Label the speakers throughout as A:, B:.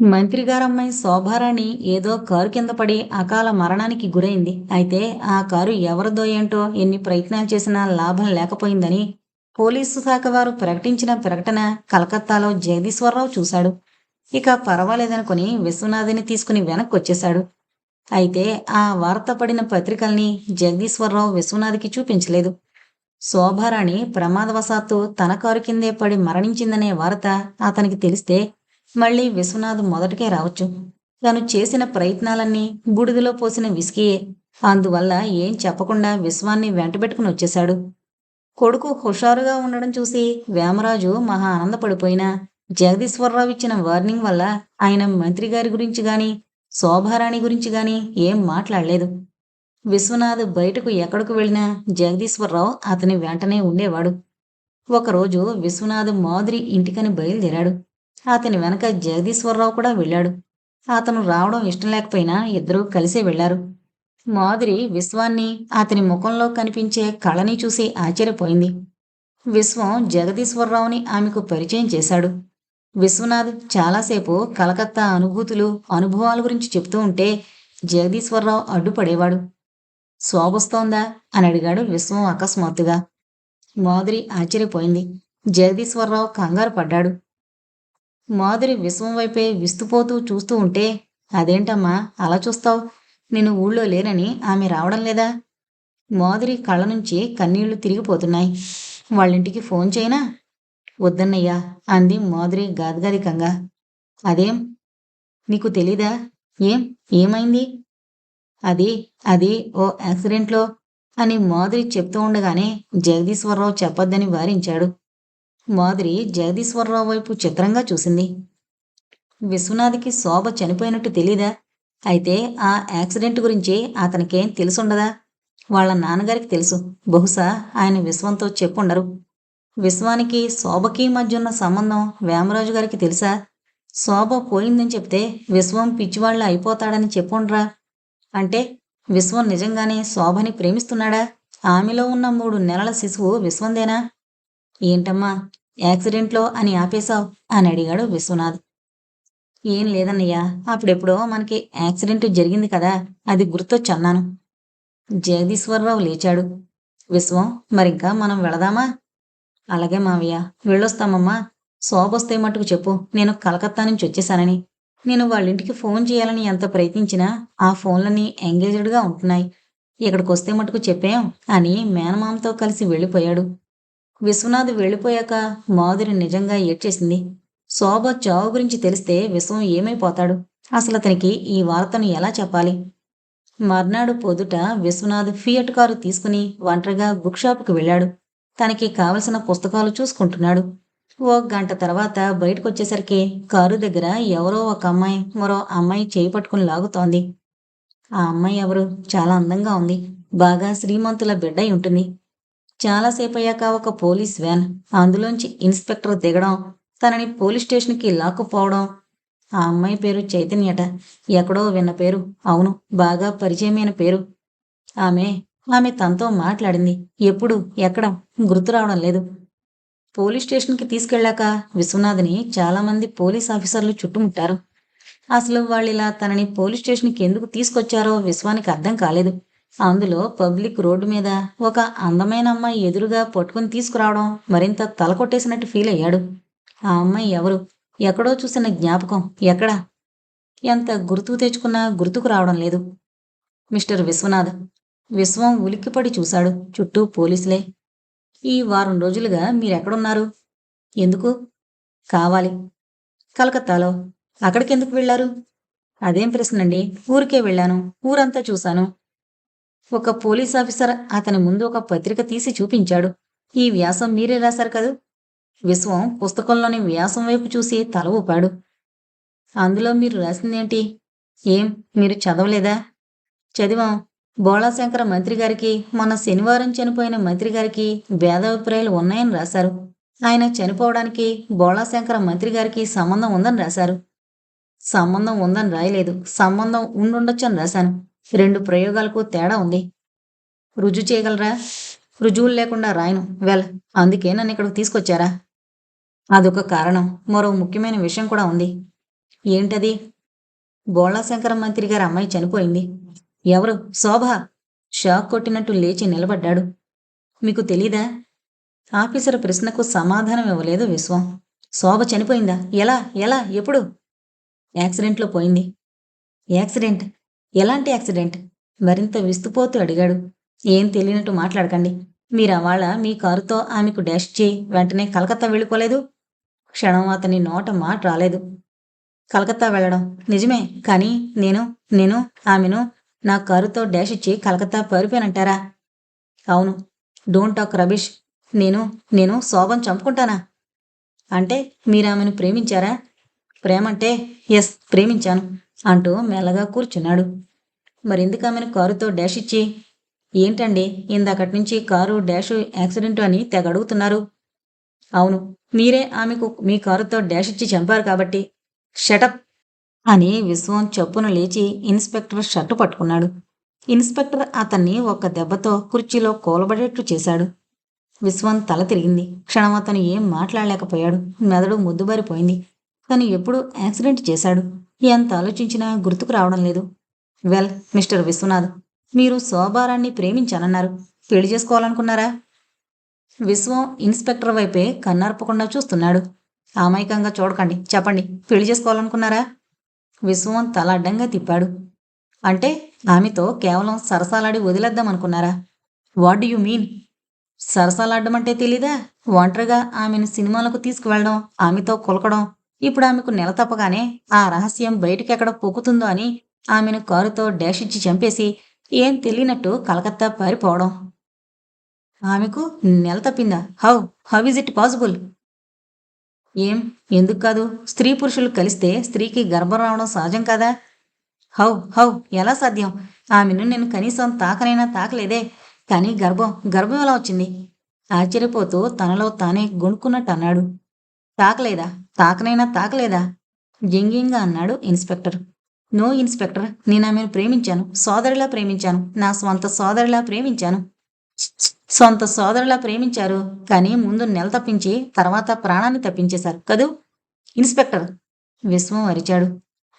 A: మంత్రి గారమ్మాయి శోభారాణి ఏదో కారు కింద పడి అకాల మరణానికి గురైంది. అయితే ఆ కారు ఎవరిదో ఏంటో ఎన్ని ప్రయత్నాలు చేసినా లాభం లేకపోయిందని పోలీసు శాఖ వారు ప్రకటించిన ప్రకటన కలకత్తాలో జగదీశ్వరరావు చూశాడు. ఇక పర్వాలేదనుకుని విశ్వనాథిని తీసుకుని వెనక్కి వచ్చేశాడు అయితే ఆ వార్త పడిన పత్రికల్ని జగదీశ్వరరావు విశ్వనాథ్కి చూపించలేదు. శోభారాణి ప్రమాదవశాత్తు తన కారు కిందే పడి మరణించిందనే వార్త అతనికి తెలిస్తే మళ్ళీ విశ్వనాథ్ మొదటికే రావచ్చు. తను చేసిన ప్రయత్నాలన్నీ బూడిదలో పోసిన విసికియే. అందువల్ల ఏం చెప్పకుండా విశ్వాన్ని వెంటబెట్టుకుని వచ్చేశాడు. కొడుకు హుషారుగా ఉండడం చూసి వేమరాజు మహా ఆనందపడిపోయినా జగదీశ్వరరావు ఇచ్చిన వార్నింగ్ వల్ల ఆయన మంత్రి గారి గురించి గాని శోభారాణి గురించి గాని ఏం మాట్లాడలేదు. విశ్వనాథ్ బయటకు ఎక్కడికి వెళ్ళినా జగదీశ్వరరావు అతని వెంటనే ఉండేవాడు. ఒకరోజు విశ్వనాథ్ మాధురి ఇంటికని బయలుదేరాడు. అతని వెనక జగదీశ్వరరావు కూడా వెళ్ళాడు. అతను రావడం ఇష్టం లేకపోయినా ఇద్దరూ కలిసే వెళ్ళారు మాధురి విశ్వాన్ని అతని ముఖంలో కనిపించే కళని చూసి ఆశ్చర్యపోయింది. విశ్వం జగదీశ్వరరావుని ఆమెకు పరిచయం చేశాడు. విశ్వనాథ్ చాలాసేపు కలకత్తా అనుభూతులు అనుభవాల గురించి చెప్తూ ఉంటే జగదీశ్వరరావు అడ్డుపడేవాడు. శోభొస్తోందా అని అడిగాడు విశ్వం అకస్మాత్తుగా. మాధురి ఆశ్చర్యపోయింది. జగదీశ్వరరావు కంగారు పడ్డాడు. మాధురి విశ్వం వైపే విస్తుపోతూ చూస్తూ ఉంటే అదేంటమ్మా? అలా చూస్తావు? నేను ఊళ్ళో లేనని ఆమె రావడం లేదా? మాధురి కళ్ళ నుంచి కన్నీళ్ళు తిరిగిపోతున్నాయి. వాళ్ళింటికి ఫోన్ చేయనా? వద్దన్నయ్యా అంది మాధురి గాద్గాదికంగా. అదేం? నీకు తెలీదా? ఏం? ఏమైంది? అది అది ఓ యాక్సిడెంట్లో అని మాధురి చెప్తూ ఉండగానే జగదీశ్వరరావు చెప్పొద్దని వారించాడు. మాధురి జగదీశ్వరరావు వైపు చిత్రంగా చూసింది. విశ్వనాథ్కి శోభ చనిపోయినట్టు తెలీదా? అయితే ఆ యాక్సిడెంట్ గురించి అతనికేం తెలుసుండదా? వాళ్ళ నాన్నగారికి తెలుసు. బహుశా ఆయన విశ్వంతో చెప్పుండరు. విశ్వానికి శోభకి మధ్య ఉన్న సంబంధం వేమరాజు గారికి తెలుసా? శోభ పోయిందని చెప్తే విశ్వం పిచ్చివాళ్ళ అయిపోతాడని చెప్పుండ్రా? అంటే విశ్వం నిజంగానే శోభని ప్రేమిస్తున్నాడా? ఆమెలో ఉన్న మూడు నెలల శిశువు విశ్వందేనా? ఏంటమ్మా యాక్సిడెంట్లో అని ఆపేశావు? అని అడిగాడు విశ్వనాథ్. ఏం లేదన్నయ్యా అప్పుడెప్పుడో మనకి యాక్సిడెంట్ జరిగింది కదా అది గుర్తొచ్చన్నాను జగదీశ్వరరావు లేచాడు. విశ్వం మరింకా మనం వెళదామా? అలాగే మావయ్య వెళ్ళొస్తామమ్మా. శోభొస్తే మటుకు చెప్పు నేను కలకత్తా నుంచి వచ్చేసానని నేను వాళ్ళింటికి ఫోన్ చేయాలని ఎంత ప్రయత్నించినా ఆ ఫోన్లన్నీ ఎంగేజ్డ్గా ఉంటున్నాయి. ఇక్కడికి వస్తే మటుకు చెప్పాం అని మేనమామతో కలిసి వెళ్ళిపోయాడు. విశ్వనాథ్ వెళ్ళిపోయాక మాధురి నిజంగా ఏడ్చేసింది. శోభ చావు గురించి తెలిస్తే విశ్వం ఏమైపోతాడు? అసలు అతనికి ఈ వార్తను ఎలా చెప్పాలి? మర్నాడు పొదుట విశ్వనాథ్ ఫియట్ కారు తీసుకుని ఒంటరిగా బుక్ షాప్కి వెళ్ళాడు. తనకి కావలసిన పుస్తకాలు చూసుకుంటున్నాడు. ఓ గంట తర్వాత బయటకు వచ్చేసరికి కారు దగ్గర ఎవరో ఒక అమ్మాయి మరో అమ్మాయి చేయి పట్టుకుని లాగుతోంది. ఆ అమ్మాయి ఎవరు? చాలా అందంగా ఉంది. బాగా శ్రీమంతుల బిడ్డ అయి ఉంటుంది. చాలాసేపు అయ్యాక ఒక పోలీస్ వ్యాన్ అందులోంచి ఇన్స్పెక్టర్ దిగడం తనని పోలీస్ స్టేషన్కి లాక్కుపోవడం. ఆ అమ్మాయి పేరు చైతన్యట. ఎక్కడో విన్న పేరు. అవును బాగా పరిచయమైన పేరు. ఆమె ఆమె తనతో మాట్లాడింది. ఎప్పుడు ఎక్కడ గుర్తు రావడం లేదు. పోలీస్ స్టేషన్కి తీసుకెళ్ళాక విశ్వనాథ్ని చాలామంది పోలీస్ ఆఫీసర్లు చుట్టుముట్టారు. అసలు వాళ్ళు ఇలా తనని పోలీస్ స్టేషన్కి ఎందుకు తీసుకొచ్చారో విశ్వానికి అర్థం కాలేదు. అందులో పబ్లిక్ రోడ్డు మీద ఒక అందమైన అమ్మాయి ఎదురుగా పట్టుకుని తీసుకురావడం మరింత తల కొట్టేసినట్టు ఫీల్ అయ్యాడు. ఆ అమ్మాయి ఎవరు? ఎక్కడో చూసిన జ్ఞాపకం ఎక్కడా? ఎంత గుర్తుకు తెచ్చుకున్నా గుర్తుకు రావడం లేదు. మిస్టర్ విశ్వనాథ్ విశ్వం ఉలిక్కిపడి చూశాడు. చుట్టూ పోలీసులే. ఈ వారం రోజులుగా మీరెక్కడున్నారు? ఎందుకు? కావాలి. కలకత్తాలో. అక్కడికెందుకు వెళ్ళారు? అదేం ప్రశ్నండి? ఊరికే వెళ్ళాను. ఊరంతా చూశాను. ఒక పోలీస్ ఆఫీసర్ అతని ముందు ఒక పత్రిక తీసి చూపించాడు. ఈ వ్యాసం మీరే రాశారు కదూ? విశ్వం పుస్తకంలోని వ్యాసం వైపు చూసి తల ఊపాడు. అందులో మీరు రాసిందేంటి? ఏం? మీరు చదవలేదా? చదివాం. బోళాశంకర మంత్రి గారికి మొన్న శనివారం చనిపోయిన మంత్రి గారికి భేదాభిప్రాయాలు ఉన్నాయని రాశారు. ఆయన చనిపోవడానికి బోళాశంకర మంత్రి గారికి సంబంధం ఉందని రాశారు. సంబంధం ఉందని రాయలేదు. సంబంధం ఉండుండొచ్చని రాశాను. రెండు ప్రయోగాలకు తేడా ఉంది. రుజువు చేయగలరా? రుజువులు లేకుండా రాయను. వెల్ అందుకే నన్ను ఇక్కడికి తీసుకొచ్చారా? అదొక కారణం. మరో ముఖ్యమైన విషయం కూడా ఉంది. ఏంటది? బోళాశంకర మంత్రి గారి అమ్మాయి చనిపోయింది. ఎవరు? శోభ? షాక్ కొట్టినట్టు లేచి నిలబడ్డాడు. మీకు తెలీదా? ఆఫీసర్ ప్రశ్నకు సమాధానం ఇవ్వలేదు విశ్వం. శోభ చనిపోయిందా? ఎలా? ఎలా? ఎప్పుడు? యాక్సిడెంట్లో పోయింది. యాక్సిడెంట్? ఎలాంటి యాక్సిడెంట్? మరింత విస్తుపోతూ అడిగాడు. ఏం తెలియనట్టు మాట్లాడకండి. మీరు అవాళ మీ కారుతో ఆమెకు డాష్ చేయి. వెంటనే కలకత్తా వెళ్ళిపోలేదు. క్షణం అతని నోట మాట రాలేదు. కలకత్తా వెళ్ళడం నిజమే కానీ నేను నేను ఆమెను నా కారుతో డాష్ ఇచ్చి కలకత్తా పారిపోయానంటారా? అవును. Don't talk rubbish. నేను నేను శోభను చంపుకుంటానా? అంటే మీరు ఆమెను ప్రేమించారా? ప్రేమంటే ఎస్ ప్రేమించాను. అంటూ మెల్లగా కూర్చున్నాడు. మరెందుకు ఆమెను కారుతో డాష్ ఇచ్చి? ఏంటండి ఇందాకటి నుంచి కారు డాష్ యాక్సిడెంట్ అని తెగ అడుగుతున్నారు. అవును మీరే ఆమెకు మీ కారుతో డాష్ ఇచ్చి చంపారు కాబట్టి. షటప్ అని విశ్వం చప్పున లేచి ఇన్స్పెక్టర్ షర్టు పట్టుకున్నాడు. ఇన్స్పెక్టర్ అతన్ని ఒక దెబ్బతో కుర్చీలో కూలబడేట్టు చేశాడు. విశ్వం తల తిరిగింది. క్షణం అతను ఏం మాట్లాడలేకపోయాడు. మెదడు ముద్దుబారిపోయింది. తను ఎప్పుడు యాక్సిడెంట్ చేశాడు. ఎంత ఆలోచించినా గుర్తుకు రావడం లేదు. వెల్ మిస్టర్ విశ్వనాథ్ మీరు శోభారాన్ని ప్రేమించానన్నారు. పెళ్ళి చేసుకోవాలనుకున్నారా? విశ్వం ఇన్స్పెక్టర్ వైపే కన్నార్పకుండా చూస్తున్నాడు. అమాయకంగా చూడకండి చెప్పండి పెళ్ళి చేసుకోవాలనుకున్నారా? విశ్వం తల అడ్డంగా తిప్పాడు. అంటే ఆమెతో కేవలం సరసాలాడి వదిలేద్దామనుకున్నారా? What you mean? సరసాలాడమంటే తెలీదా? ఒంటరిగా ఆమెను సినిమాలకు తీసుకువెళ్ళడం ఆమెతో కొలకడం ఇప్పుడు ఆమెకు నెల తప్పగానే ఆ రహస్యం బయటికెక్కడ పొక్కుతుందో అని ఆమెను కారుతో డాష్ ఇచ్చి చంపేసి ఏం తెలియనట్టు కలకత్తా పారిపోవడం. ఆమెకు నెల తప్పిందా? How? How is it possible? ఏం? ఎందుకు కాదు? స్త్రీ పురుషులు కలిస్తే స్త్రీకి గర్భం రావడం సహజం కదా? హౌ? హౌ? ఎలా సాధ్యం? ఆమెను నేను కనీసం తాకనైనా తాకలేదే. కానీ గర్భం గర్భం ఎలా వచ్చింది? ఆశ్చర్యపోతూ తనలో తానే గొణుక్కున్నట్టు అన్నాడు. తాకలేదా? తాకనైనా తాకలేదా? జింగింగా అన్నాడు ఇన్స్పెక్టర్. నో ఇన్స్పెక్టర్ నేను ఆమెను ప్రేమించాను. సోదరిలా ప్రేమించాను. నా స్వంత సోదరిలా ప్రేమించాను. సొంత సోదరులా ప్రేమించారు. కానీ ముందు నెల తప్పించి తర్వాత ప్రాణాన్ని తప్పించేశారు. కదూ? ఇన్స్పెక్టర్ విశ్వం అరిచాడు.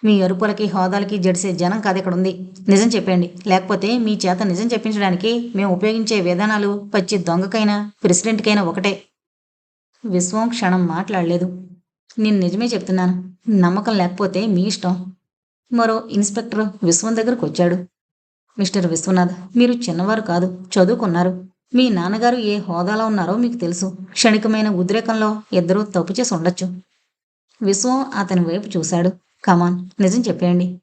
A: మీ అరుపులకి హోదాలకి జడిసే జనం కాదు ఇక్కడ ఉంది నిజం చెప్పండి లేకపోతే మీ చేత నిజం చెప్పించడానికి మేము ఉపయోగించే విధానాలు పచ్చి దొంగకైనా ప్రెసిడెంట్కైనా ఒకటే. విశ్వం క్షణం మాట్లాడలేదు. నేను నిజమే చెప్తున్నాను. నమ్మకం లేకపోతే మీ ఇష్టం. మరో ఇన్స్పెక్టర్ విశ్వం దగ్గరకు వచ్చాడు. మిస్టర్ విశ్వనాథ్ మీరు చిన్నవారు కాదు చదువుకున్నారు. మీ నాన్నగారు ఏ హోదాలో ఉన్నారో మీకు తెలుసు. క్షణికమైన ఉద్రేకంలో ఇద్దరూ తప్పు చేసి ఉండొచ్చు. విశ్వం అతని వైపు చూశాడు. కమాన్ నిజం చెప్పేయండి.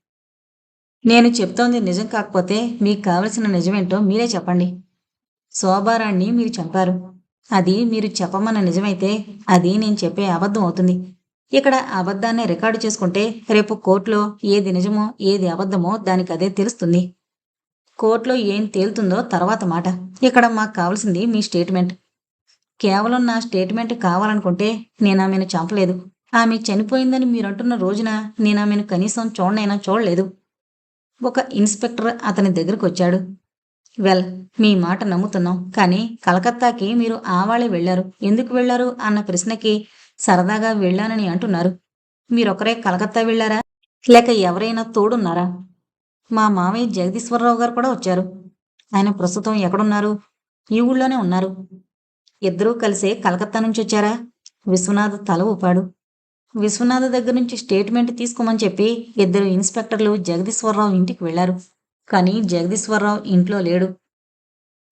A: నేను చెప్తోంది నిజం కాకపోతే మీకు కావలసిన నిజమేంటో మీరే చెప్పండి. శోభారాణ్ణి మీరు చంపారు. అది మీరు చెప్పమన్న నిజమైతే అది నేను చెప్పే అబద్ధం అవుతుంది. ఇక్కడ అబద్ధాన్ని రికార్డు చేసుకుంటే రేపు కోర్టులో ఏది నిజమో ఏది అబద్ధమో దానికి అదే తెలుస్తుంది. కోర్టులో ఏం తేలుతుందో తర్వాత మాట. ఇక్కడ మాకు కావాల్సింది మీ స్టేట్మెంట్. కేవలం నా స్టేట్మెంట్ కావాలనుకుంటే నేను ఆమెను చంపలేదు. ఆమె చనిపోయిందని మీరు అంటున్న రోజున నేను ఆమెను కనీసం చూడనైనా చూడలేదు. ఒక ఇన్స్పెక్టర్ అతని దగ్గరకు వచ్చాడు. వెల్ మీ మాట నమ్ముతున్నాం. కానీ కలకత్తాకి మీరు ఆవాళే వెళ్ళారు ఎందుకు వెళ్ళారు అన్న ప్రశ్నకి సరదాగా వెళ్ళానని అంటున్నారు. మీరొకరే కలకత్తా వెళ్ళారా లేక ఎవరైనా తోడున్నారా? మా మామయ్య జగదీశ్వరరావు గారు కూడా వచ్చారు. ఆయన ప్రస్తుతం ఎక్కడున్నారు? ఈ ఊళ్ళోనే ఉన్నారు. ఇద్దరూ కలిసే కలకత్తా నుంచి వచ్చారా? విశ్వనాథ్ తల ఊపాడు. విశ్వనాథ్ దగ్గర నుంచి స్టేట్మెంట్ తీసుకోమని చెప్పి ఇద్దరు ఇన్స్పెక్టర్లు జగదీశ్వరరావు ఇంటికి వెళ్ళారు కానీ జగదీశ్వరరావు ఇంట్లో లేడు.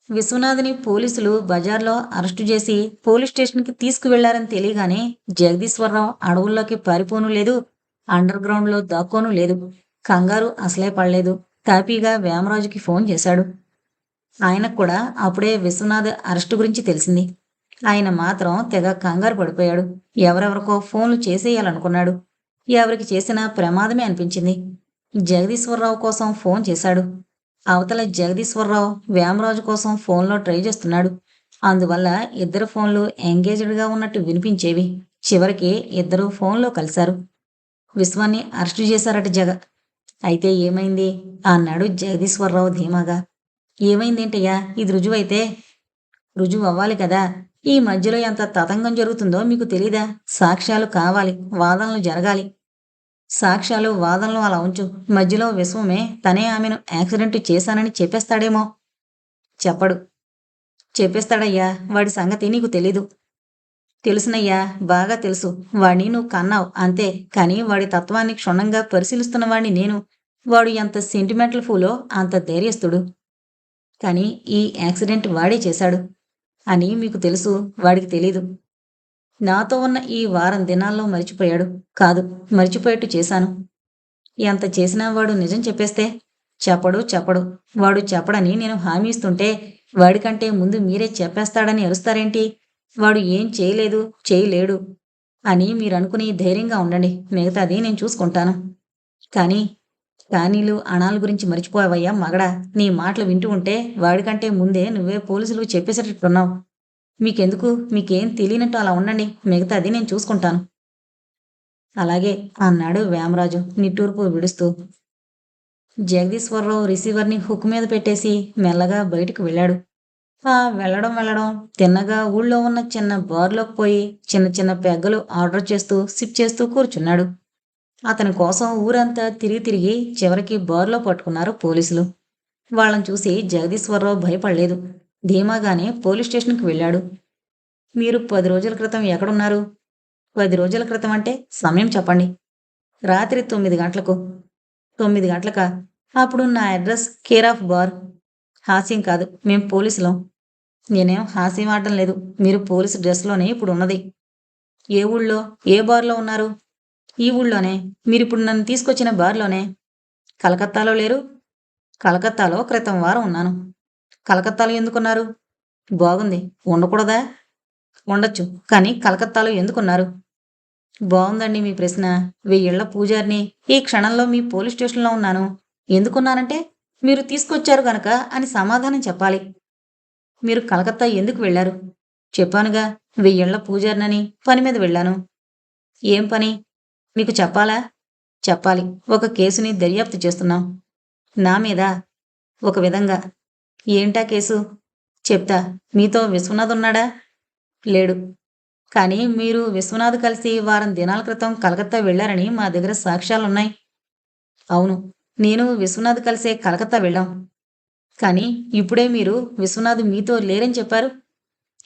A: విశ్వనాథ్ని పోలీసులు బజార్లో అరెస్టు చేసి పోలీస్ స్టేషన్కి తీసుకువెళ్ళారని తెలియగానే జగదీశ్వరరావు అడవుల్లోకి పారిపోను లేదు. అండర్ గ్రౌండ్లో దాక్కోను లేదు. కంగారు అసలే పడలేదు. తాపీగా వేమరాజుకి ఫోన్ చేశాడు. ఆయనకు కూడా అప్పుడే విశ్వనాథ్ అరెస్టు గురించి తెలిసింది. ఆయన మాత్రం తెగ కంగారు పడిపోయాడు. ఎవరెవరికో ఫోన్లు చేసేయాలనుకున్నాడు. ఎవరికి చేసినా ప్రమాదమే అనిపించింది. జగదీశ్వరరావు కోసం ఫోన్ చేశాడు. అవతల జగదీశ్వరరావు వేమరాజు కోసం ఫోన్లో ట్రై చేస్తున్నాడు. అందువల్ల ఇద్దరు ఫోన్లు ఎంగేజ్డ్గా ఉన్నట్టు వినిపించేవి. చివరికి ఇద్దరు ఫోన్లో కలిశారు. విశ్వాన్ని అరెస్టు చేశారట జగ. అయితే ఏమైంది? అన్నాడు జగదీశ్వరరావు ధీమాగా. ఏమైందేంటయ్యా? ఇది రుజువైతే? రుజువు అవ్వాలి కదా? ఈ మధ్యలో ఎంత తతంగం జరుగుతుందో మీకు తెలీదా? సాక్ష్యాలు కావాలి. వాదనలు జరగాలి. సాక్ష్యాలు వాదనలు అలా ఉంచు. మధ్యలో విశ్వమే తనే ఆమెను యాక్సిడెంట్ చేశానని చెప్పేస్తాడేమో. చెప్పడు. చెప్పేస్తాడయ్యా వాడి సంగతి నీకు తెలీదు. తెలుసునయ్యా బాగా తెలుసు. వాడిని నువ్వు కన్నావు అంతే. కానీ వాడి తత్వాన్ని క్షుణ్ణంగా పరిశీలిస్తున్న వాడిని నేను. వాడు ఎంత సెంటిమెంటల్ ఫూలో అంత ధైర్యస్తుడు. కానీ ఈ యాక్సిడెంట్ వాడే చేశాడు. అని మీకు తెలుసు వాడికి తెలీదు. నాతో ఉన్న ఈ వారం దినాల్లో మరిచిపోయాడు. కాదు మరిచిపోయేట్టు చేశాను. ఎంత చేసినా వాడు నిజం చెప్పేస్తే చెప్పడు చెప్పడు. వాడు చెప్పడని నేను హామీ ఇస్తుంటే వాడికంటే ముందు మీరే చెప్పేస్తాడని అరుస్తారేంటి? వాడు ఏం చేయలేదు చేయలేడు అని మీరు అనుకుని ధైర్యంగా ఉండండి. మిగతాది నేను చూసుకుంటాను. కానీ కానీలు అణాల గురించి మర్చిపోయావయ్యా మగడా. నీ మాటలు వింటూ ఉంటే వాడికంటే ముందే నువ్వే పోలీసులకు చెప్పేసేటట్టున్నావు. మీకెందుకు? మీకేం తెలియనట్టు అలా ఉండండి. మిగతాది నేను చూసుకుంటాను. అలాగే అన్నాడు వేమరాజు నిట్టూర్పు విడుస్తూ. జగదీశ్వరరావు రిసీవర్ని హుక్ మీద పెట్టేసి మెల్లగా బయటకు వెళ్ళాడు. ఆ వెళ్ళడం వెళ్ళడం తిన్నగా ఊళ్ళో ఉన్న చిన్న బార్లోకి పోయి చిన్న చిన్న పెగ్గలు ఆర్డర్ చేస్తూ సిప్ చేస్తూ కూర్చున్నాడు. అతని కోసం ఊరంతా తిరిగి తిరిగి చివరికి బార్లో పట్టుకున్నారు పోలీసులు. వాళ్ళని చూసి జగదీశ్వరరావు భయపడలేదు. ధీమాగానే పోలీస్ స్టేషన్కి వెళ్ళాడు. మీరు పది రోజుల క్రితం ఎక్కడున్నారు? పది రోజుల క్రితం అంటే సమయం చెప్పండి. రాత్రి తొమ్మిది గంటలకు. తొమ్మిది గంటలక? అప్పుడు నా అడ్రస్ కేర్ ఆఫ్ బార్. హాస్యం కాదు మేం పోలీసులం. నేనేం హాస్యం ఆడటం లేదు. మీరు పోలీసు డ్రెస్లోనే ఇప్పుడు ఉన్నది ఏ ఊళ్ళో ఏ బార్లో ఉన్నారు? ఈ ఊళ్ళోనే. మీరు ఇప్పుడు నన్ను తీసుకొచ్చిన బార్లోనే. కలకత్తాలో లేరు. కలకత్తాలో క్రితం వారం ఉన్నాను. కలకత్తాలో ఎందుకున్నారు? బాగుంది. ఉండకూడదా? ఉండొచ్చు. కానీ కలకత్తాలో ఎందుకున్నారు? బాగుందండి మీ ప్రశ్న. వెయ్యేళ్ళ పూజారిని. ఈ క్షణంలో మీ పోలీస్ స్టేషన్లో ఉన్నాను. ఎందుకున్నానంటే మీరు తీసుకొచ్చారు గనక అని సమాధానం చెప్పాలి. మీరు కలకత్తా ఎందుకు వెళ్ళారు? చెప్పానుగా వెయ్యేళ్ళ పూజారినని పని మీద వెళ్ళాను. ఏం పని? మీకు చెప్పాలా? చెప్పాలి. ఒక కేసుని దర్యాప్తు చేస్తున్నాం. నా మీద. ఒక విధంగా. ఏంటా కేసు? చెప్తా. మీతో విశ్వనాథ్ ఉన్నాడా? లేడు. కానీ మీరు విశ్వనాథ్ కలిసి వారం దినాల క్రితం కలకత్తా వెళ్ళారని మా దగ్గర సాక్ష్యాలున్నాయి. అవును నేను విశ్వనాథ్ కలిసే కలకత్తా వెళ్ళాం. కానీ ఇప్పుడే మీరు విశ్వనాథ్ మీతో లేరని చెప్పారు.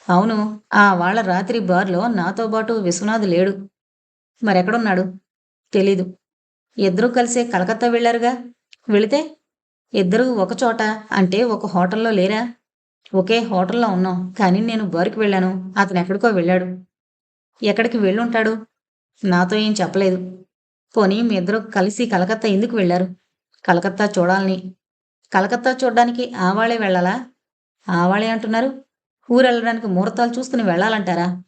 A: అవును ఆ వాళ్ళ రాత్రి బార్లో నాతో పాటు విశ్వనాథ్ లేడు. మరెక్కడున్నాడు? తెలీదు. ఇద్దరూ కలిసే కలకత్తా వెళ్ళారుగా? వెళితే ఇద్దరూ ఒక చోట అంటే ఒక హోటల్లో లేరా? ఒకే హోటల్లో ఉన్నాం కానీ నేను బార్కి వెళ్ళాను. అతను ఎక్కడికో వెళ్ళాడు. ఎక్కడికి వెళ్ళుంటాడు? నాతో ఏం చెప్పలేదు. పోనీ మీ ఇద్దరు కలిసి కలకత్తా ఎందుకు వెళ్ళారు? కలకత్తా చూడాలని. కలకత్తా చూడడానికి ఆవాళే వెళ్ళాలా? ఆవాళే అంటున్నారు. ఊరు వెళ్ళడానికి ముహూర్తాలు చూసుకుని వెళ్ళాలంటారా?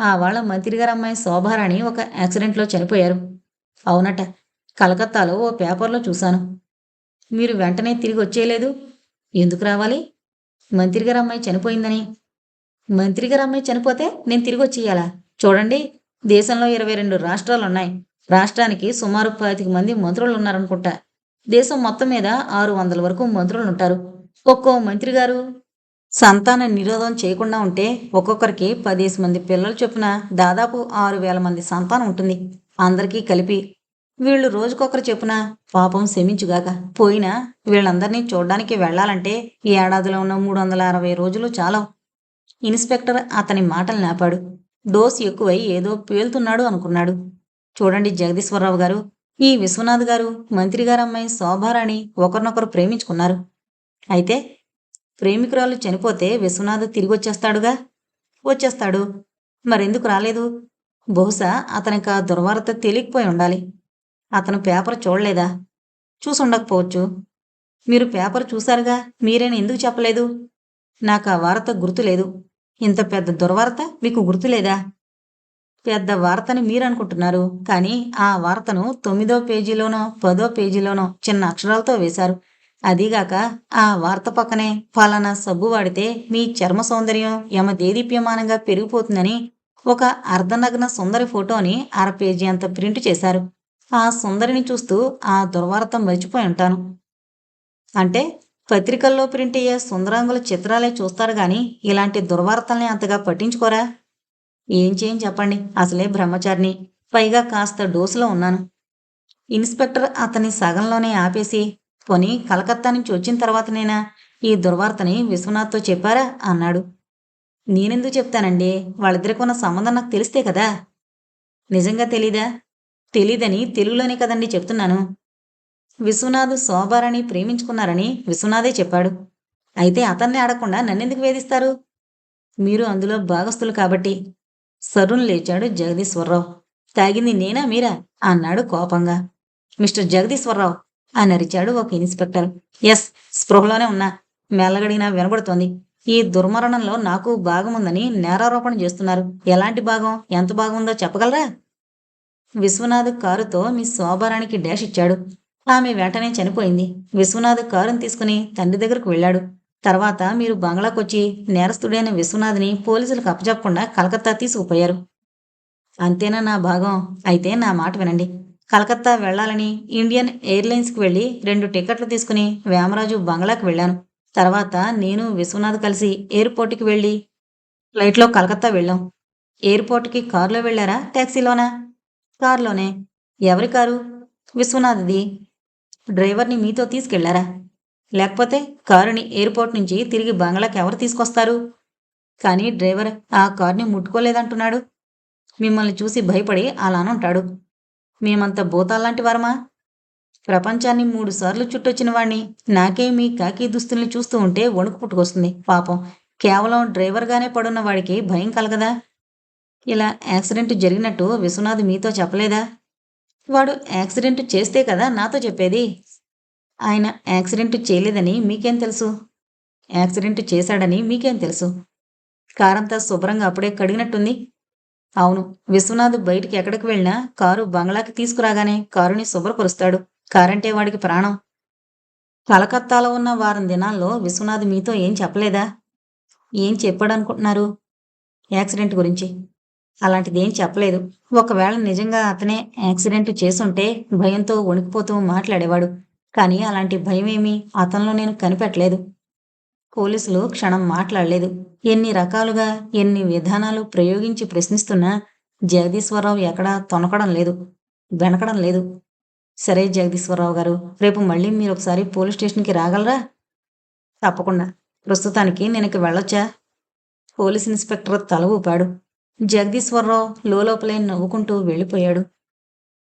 A: ఆవాళ మంత్రి గారు అమ్మాయి శోభారాణి ఒక యాక్సిడెంట్లో చనిపోయారు. అవునట కలకత్తాలో ఓ పేపర్లో చూశాను. మీరు వెంటనే తిరిగి వచ్చేయలేదు. ఎందుకు రావాలి? మంత్రి గారు అమ్మాయి చనిపోయిందని. మంత్రి గారు అమ్మాయి చనిపోతే నేను తిరిగి వచ్చేయాలా? చూడండి దేశంలో ఇరవై రెండు రాష్ట్రాలు ఉన్నాయి రాష్ట్రానికి సుమారు పాతిక మంది మంత్రులు ఉన్నారనుకుంటా. దేశం మొత్తం మీద ఆరు వందల వరకు మంత్రులు ఉంటారు ఒక్కో మంత్రి గారు సంతాన నిరోధం చేయకుండా ఉంటే ఒక్కొక్కరికి పదేసి మంది పిల్లలు చొప్పున దాదాపు ఆరు వేల మంది సంతానం ఉంటుంది. అందరికీ కలిపి వీళ్ళు రోజుకొకరు చెప్పున? పాపం శమించుగాక. పోయినా వీళ్ళందరినీ చూడ్డానికి వెళ్ళాలంటే ఈ ఏడాదిలో ఉన్న మూడు వందల అరవై రోజులు చాలా. ఇన్స్పెక్టర్ అతని మాటలు నాపాడు. డోస్ ఎక్కువై ఏదో పేలుతున్నాడు అనుకున్నాడు. చూడండి జగదీశ్వరరావు గారు. ఈ విశ్వనాథ్ గారు మంత్రి గారు అమ్మాయి శోభారాణి ఒకరినొకరు ప్రేమించుకున్నారు. అయితే ప్రేమికురాలు చనిపోతే విశ్వనాథ్ తిరిగి వచ్చేస్తాడుగా వచ్చేస్తాడు. మరెందుకు రాలేదు? బహుశా అతనికి ఆ దుర్వార్త తెలియకపోయి ఉండాలి. అతను పేపర్ చూడలేదా? చూసుండకపోవచ్చు. మీరు పేపర్ చూశారుగా? మీరేని ఎందుకు చెప్పలేదు? నాకు ఆ వార్త గుర్తులేదు. ఇంత పెద్ద దుర్వార్త మీకు గుర్తులేదా? పెద్ద వార్తని మీరు అనుకుంటున్నారు కానీ ఆ వార్తను తొమ్మిదో పేజీలోనో పదో పేజీలోనో చిన్న అక్షరాలతో వేశారు. అదీగాక ఆ వార్త పక్కనే ఫలానా సబ్బు వాడితే మీ చర్మ సౌందర్యం యమ దేదీప్యమానంగా పెరిగిపోతుందని ఒక అర్ధనగ్న సుందరి ఫోటోని అర పేజీ అంత ప్రింట్ చేశారు. ఆ సుందరిని చూస్తూ ఆ దుర్వార్త మర్చిపోయి ఉంటాను. అంటే పత్రికల్లో ప్రింట్ అయ్యే సుందరాంగుల చిత్రాలే చూస్తారు గాని ఇలాంటి దుర్వార్తల్ని అంతగా పట్టించుకోరా? ఏం చేయం చెప్పండి. అసలే బ్రహ్మచారిని పైగా కాస్త డోసులో ఉన్నాను. ఇన్స్పెక్టర్ అతని సగంలోనే ఆపేసి పోనీ కలకత్తా నుంచి వచ్చిన తర్వాతనైనా ఈ దుర్వార్తని విశ్వనాథ్తో చెప్పారా? అన్నాడు. నేనెందుకు చెప్తానండి? వాళ్ళిద్దరికి ఉన్న సంబంధం నాకు తెలిస్తే కదా? నిజంగా తెలీదా? తెలీదని తెలుగులోనే కదండి చెప్తున్నాను. విశ్వనాథ్ శోభారాణి ప్రేమించుకున్నారని విశ్వనాథే చెప్పాడు. అయితే అతన్ని ఆడకుండా నన్నెందుకు వేధిస్తారు? మీరు అందులో భాగస్తులు కాబట్టి. సరుణ్ లేచాడు జగదీశ్వరరావు. తాగింది నేనా మీరా? అన్నాడు కోపంగా. మిస్టర్ జగదీశ్వరరావు అని అరిచాడు ఒక ఇన్స్పెక్టర్. ఎస్ స్పృహలోనే ఉన్నా. మెల్లగడిగినా వినబడుతోంది. ఈ దుర్మరణంలో నాకు భాగముందని నేరారోపణ చేస్తున్నారు. ఎలాంటి భాగం? ఎంత భాగం ఉందో చెప్పగలరా? విశ్వనాథ్ కారుతో మీ శోభారానికి డాష్ ఇచ్చాడు. ఆమె వెంటనే చనిపోయింది. విశ్వనాథ్ కారుని తీసుకుని తండ్రి దగ్గరకు వెళ్ళాడు. తర్వాత మీరు బంగ్లాకొచ్చి నేరస్తుడైన విశ్వనాథ్ని పోలీసులకు అప్పచెప్పకుండా కలకత్తా తీసుకుపోయారు. అంతేనా నా భాగం? అయితే నా మాట వినండి. కలకత్తా వెళ్ళాలని ఇండియన్ ఎయిర్లైన్స్కి వెళ్ళి రెండు టికెట్లు తీసుకుని వేమరాజు బంగ్లాకి వెళ్ళాను. తర్వాత నేను విశ్వనాథ్ కలిసి ఎయిర్పోర్ట్కి వెళ్ళి ఫ్లైట్లో కలకత్తా వెళ్ళాం. ఎయిర్పోర్ట్కి కారులో వెళ్ళారా? ట్యాక్సీలోనా కారులోనే. ఎవరి కారు? విశ్వనాథ్ది. డ్రైవర్ని మీతో తీసుకెళ్ళారా? లేకపోతే కారుని ఎయిర్పోర్ట్ నుంచి తిరిగి బంగ్లాకి ఎవరు తీసుకొస్తారు? కానీ డ్రైవర్ ఆ కారుని ముట్టుకోలేదంటున్నాడు. మిమ్మల్ని చూసి భయపడి అలానుంటాడు మేమంత భూతాల్లాంటి వారమా? ప్రపంచాన్ని మూడు సార్లు చుట్టొచ్చిన వాణ్ణి. నాకే మీ కాకి దుస్తుల్ని చూస్తూ ఉంటే వణుకు పుట్టుకొస్తుంది. పాపం కేవలం డ్రైవర్గానే పడున్న వాడికి భయం కలగదా? ఇలా యాక్సిడెంట్ జరిగినట్టు విశ్వనాథ్ మీతో చెప్పలేదా? వాడు యాక్సిడెంట్ చేస్తే కదా నాతో చెప్పేది? ఆయన యాక్సిడెంట్ చేయలేదని మీకేం తెలుసు? యాక్సిడెంట్ చేశాడని మీకేం తెలుసు? కారంతా శుభ్రంగా అప్పుడే కడిగినట్టుంది. అవును విశ్వనాథ్ బయటికి ఎక్కడికి వెళ్ళినా కారు బంగ్లాకి తీసుకురాగానే కారుని శుభ్రపరుస్తాడు. కారంటే వాడికి ప్రాణం. కలకత్తాలో ఉన్న వారం దినాల్లో విశ్వనాథ్ మీతో ఏం చెప్పలేదా? ఏం చెప్పాడనుకుంటున్నారు? యాక్సిడెంట్ గురించి. అలాంటిది ఏం చెప్పలేదు. ఒకవేళ నిజంగా అతనే యాక్సిడెంట్ చేసుంటే భయంతో వణికిపోతూ మాట్లాడేవాడు. కానీ అలాంటి భయమేమీ అతనిలో నేను కనిపెట్టలేదు. పోలీసులు క్షణం మాట్లాడలేదు. ఎన్ని రకాలుగా ఎన్ని విధానాలు ప్రయోగించి ప్రశ్నిస్తున్నా జగదీశ్వరరావు ఎక్కడా తొనకడం లేదు వెనకడం లేదు. సరే జగదీశ్వరరావు గారు రేపు మళ్ళీ మీరు ఒకసారి పోలీస్ స్టేషన్కి రాగలరా? తప్పకుండా. ప్రస్తుతానికి నేను ఇక వెళ్ళొచ్చా? పోలీస్ ఇన్స్పెక్టర్ తల ఊపాడు. జగదీశ్వరరావు లోపలే నవ్వుకుంటూ వెళ్ళిపోయాడు.